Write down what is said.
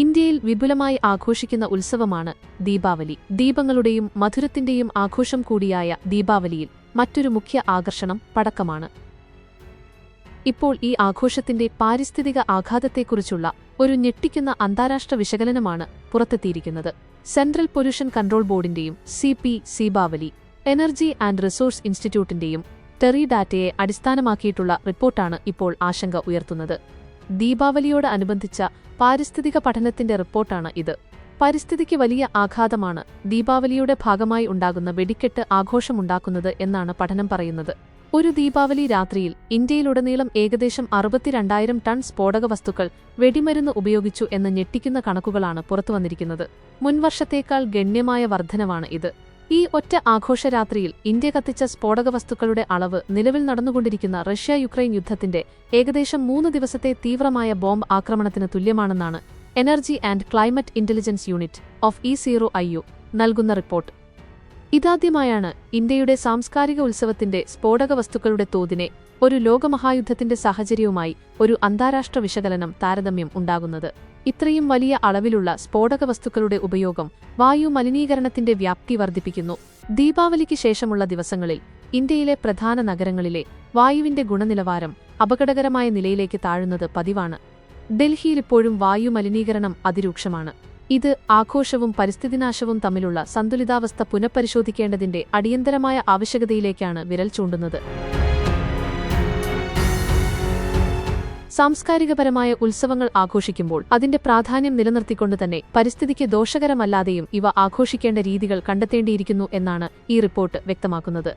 ഇന്ത്യയിൽ വിപുലമായി ആഘോഷിക്കുന്ന ഉത്സവമാണ് ദീപാവലി. ദീപങ്ങളുടെയും മധുരത്തിന്റെയും ആഘോഷം കൂടിയായ ദീപാവലിയിൽ മറ്റൊരു മുഖ്യ ആകർഷണം പടക്കമാണ്. ഇപ്പോൾ ഈ ആഘോഷത്തിന്റെ പാരിസ്ഥിതിക ആഘാതത്തെക്കുറിച്ചുള്ള ഒരു ഞെട്ടിക്കുന്ന അന്താരാഷ്ട്ര വിശകലനമാണ് പുറത്തെത്തിയിരിക്കുന്നത്. സെൻട്രൽ പൊല്യൂഷൻ കൺട്രോൾ ബോർഡിന്റെയും സി പി സീബാവലി എനർജി ആൻഡ് റിസോഴ്സ് ഇൻസ്റ്റിറ്റ്യൂട്ടിന്റെയും ടെറി ഡാറ്റയെ അടിസ്ഥാനമാക്കിയിട്ടുള്ള റിപ്പോർട്ടാണ് ഇപ്പോൾ ആശങ്ക ഉയർത്തുന്നത്. ദീപാവലിയോട് അനുബന്ധിച്ച പാരിസ്ഥിതിക പഠനത്തിന്റെ റിപ്പോർട്ടാണ് ഇത്. പരിസ്ഥിതിക്ക് വലിയ ആഘാതമാണ് ദീപാവലിയുടെ ഭാഗമായി ഉണ്ടാകുന്ന വെടിക്കെട്ട് ആഘോഷമുണ്ടാക്കുന്നത് എന്നാണ് പഠനം പറയുന്നത്. ഒരു ദീപാവലി രാത്രിയിൽ ഇന്ത്യയിലുടനീളം ഏകദേശം അറുപത്തിരണ്ടായിരം ടൺ സ്ഫോടക വസ്തുക്കൾ വെടിമരുന്ന് ഉപയോഗിച്ചു എന്ന് ഞെട്ടിക്കുന്ന കണക്കുകളാണ് പുറത്തുവന്നിരിക്കുന്നത്. മുൻവർഷത്തേക്കാൾ ഗണ്യമായ വർധനവാണ് ഇത്. ഈ ഒറ്റ ആഘോഷരാത്രിയിൽ ഇന്ത്യ കത്തിച്ച സ്ഫോടക വസ്തുക്കളുടെ അളവ് നിലവിൽ നടന്നുകൊണ്ടിരിക്കുന്ന റഷ്യ യുക്രൈൻ യുദ്ധത്തിന്റെ ഏകദേശം മൂന്ന് ദിവസത്തെ തീവ്രമായ ബോംബ് ആക്രമണത്തിന് തുല്യമാണെന്നാണ് energy and climate intelligence unit of E zero I U നൽകുന്ന റിപ്പോർട്ട്. ഇതാദ്യമായാണ് ഇന്ത്യയുടെ സാംസ്കാരിക ഉത്സവത്തിന്റെ സ്ഫോടക വസ്തുക്കളുടെ തോതിനെ ഒരു ലോകമഹായുദ്ധത്തിന്റെ സാഹചര്യവുമായി ഒരു അന്താരാഷ്ട്ര വിശകലനം താരതമ്യം ഉണ്ടാകുന്നത്. ഇത്രയും വലിയ അളവിലുള്ള സ്ഫോടക വസ്തുക്കളുടെ ഉപയോഗം വായു മലിനീകരണത്തിന്റെ വ്യാപ്തി വർദ്ധിപ്പിക്കുന്നു. ദീപാവലിക്ക് ശേഷമുള്ള ദിവസങ്ങളിൽ ഇന്ത്യയിലെ പ്രധാന നഗരങ്ങളിലെ വായുവിന്റെ ഗുണനിലവാരം അപകടകരമായ നിലയിലേക്ക് താഴുന്നത് പതിവാണ്. ഡൽഹിയിൽ ഇപ്പോഴും വായു മലിനീകരണം അതിരൂക്ഷമാണ്. ഇത് ആഘോഷവും പരിസ്ഥിതിനാശവും തമ്മിലുള്ള സന്തുലിതാവസ്ഥ പുനഃപരിശോധിക്കേണ്ടതിന്റെ അടിയന്തരമായ ആവശ്യകതയിലേക്കാണ് വിരൽ ചൂണ്ടുന്നത്. സാംസ്കാരികപരമായ ഉത്സവങ്ങൾ ആഘോഷിക്കുമ്പോൾ അതിന്റെ പ്രാധാന്യം നിലനിർത്തിക്കൊണ്ട് തന്നെ പരിസ്ഥിതിക്ക് ദോഷകരമല്ലാതെയും ഇവ ആഘോഷിക്കേണ്ട രീതികൾ കണ്ടെത്തേണ്ടിയിരിക്കുന്നു എന്നാണ് ഈ റിപ്പോർട്ട് വ്യക്തമാക്കുന്നത്.